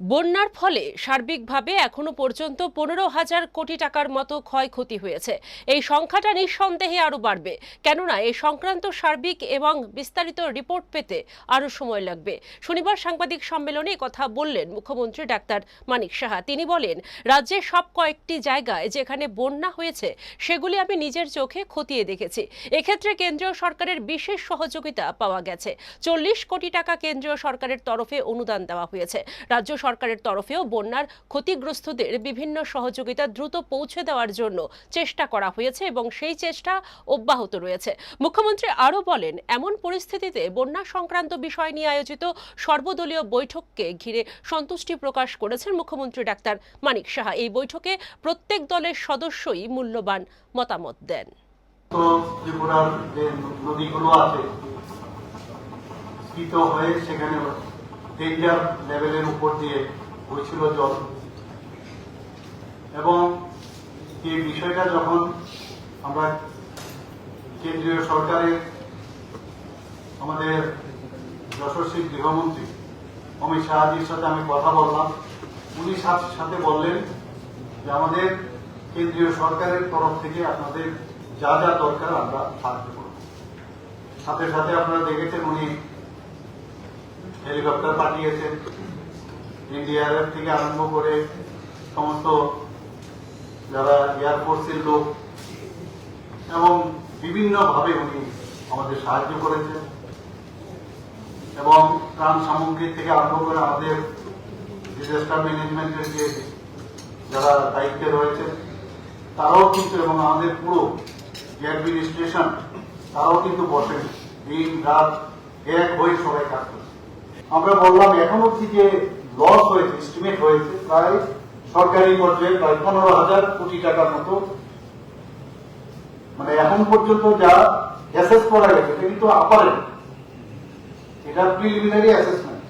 বন্যার ফলে সার্বিকভাবে এখনও পর্যন্ত পনেরো হাজার কোটি টাকার মতো ক্ষয়ক্ষতি হয়েছে। এই সংখ্যাটা নিঃসন্দেহে আরও বাড়বে। কেননা, এই সংক্রান্ত সার্বিক এবং বিস্তারিত রিপোর্ট পেতে আরও সময় লাগবে। শনিবার সাংবাদিক সম্মেলনে কথা বললেন মুখ্যমন্ত্রী ডাক্তার মানিক সাহা। তিনি বলেন রাজ্যের সব কয়েকটি জায়গায় যেখানে বন্যা হয়েছে, সেগুলি আমি নিজের চোখে খতিয়ে দেখেছি। এক্ষেত্রে কেন্দ্রীয় সরকারের বিশেষ সহযোগিতা পাওয়া গেছে। চল্লিশ কোটি টাকা কেন্দ্রীয় সরকারের তরফে অনুদান দেওয়া হয়েছে। রাজ্য সরকারের তরফেও বন্যার ক্ষতিগ্রস্তদের বিভিন্ন সহযোগিতা দ্রুত পৌঁছে দেওয়ার জন্য চেষ্টা করা হয়েছে এবং সেই চেষ্টা অব্যাহত রয়েছে। মুখ্যমন্ত্রী আরও বলেন, এমন পরিস্থিতিতে বন্যা সংক্রান্ত বিষয় নিয়ে আয়োজিত সর্বদলীয় বৈঠককে ঘিরে সন্তুষ্টি প্রকাশ করেছেন মুখ্যমন্ত্রী ডাক্তার মানিক সাহা। এই বৈঠকে প্রত্যেক দলের সদস্যই মূল্যবান মতামত দেন। ত্রিপুরার যে নদীগুলো আছে হয়ে সেখানে ডেঞ্জার লেভেলের উপর দিয়ে হয়েছিল জল। এবং এই বিষয়টা যখন আমরা কেন্দ্রীয় সরকারের আমাদের যশস্বী গৃহমন্ত্রী অমিত শাহজির সাথে আমি কথা বললাম, উনি সাথে বললেন যে আমাদের কেন্দ্রীয় সরকারের তরফ থেকে আপনাদের যা যা দরকার আমরা সাহায্য করব। সাথে সাথে আপনারা দেখেছেন উনি হেলিকপ্টার পাঠিয়েছেন। এনডিআরএফ থেকে আরম্ভ করে সমস্ত যারা এয়ারফোর্সের লোক এবং বিভিন্নভাবে উনি আমাদের সাহায্য করেছেন এবং ত্রাণ সামগ্রী থেকে আরম্ভ করে আমাদের ডিজাস্টার ম্যানেজমেন্টের যে যারা দায়িত্বে রয়েছে তারাও কিন্তু এবং আমাদের পুরো অ্যাডমিনিস্ট্রেশন তারাও কিন্তু বসেন। দিন, রাত এক হয়ে সবাই কাজ করছে। আমরা বললাম, এখন অব্দি যে লস হয়েছে এস্টিমেট হয়েছে প্রায় সরকারি পর্যায়ে প্রায় পনেরো হাজার কোটি টাকার মতো। মানে এখন পর্যন্ত যা অ্যাসেস করা গেছে, এটা কিন্তু আপারে এটা প্রিলিমিনারি অ্যাসেসমেন্ট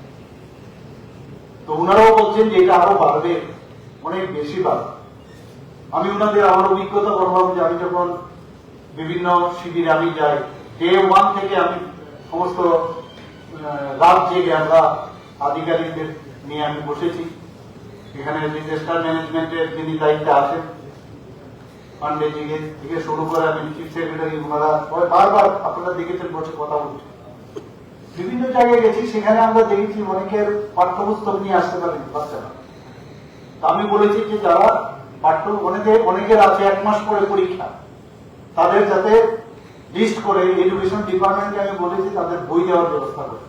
তো ওনারাও বলছেন যে এটা আরও বাড়বে, অনেক বেশি বাড়বে। আমি ওনাদের আমার অভিজ্ঞতা বললাম যে আমি যখন বিভিন্ন শিবিরে আমি যাই ডে ওয়ান থেকে আমি সমস্ত রাত জেগে আমরা আধিকারিকদের নিয়ে আমি বসেছি, এখানে ডিজাস্টার ম্যানেজমেন্টের যিনি দায়িত্বে আছেন পান্ডেজিকে থেকে শুরু করে আমি চিফ সেক্রেটারি ওনারা সবাই বারবার আপনারা দেখেছেন, বসে কথা বলছে। বিভিন্ন জায়গায় গেছি, সেখানে আমরা দেখেছি অনেকের পাঠ্যপুস্তক নিয়ে আসতে পারেন বাচ্চারা। আমি বলেছি যে যারা পাঠ্য অনেকের অনেকের আছে এক মাস পরে পরীক্ষা। তাদের যাতে লিস্ট করে এডুকেশন ডিপার্টমেন্টকে আমি বলেছি তাদের বই দেওয়ার ব্যবস্থা করে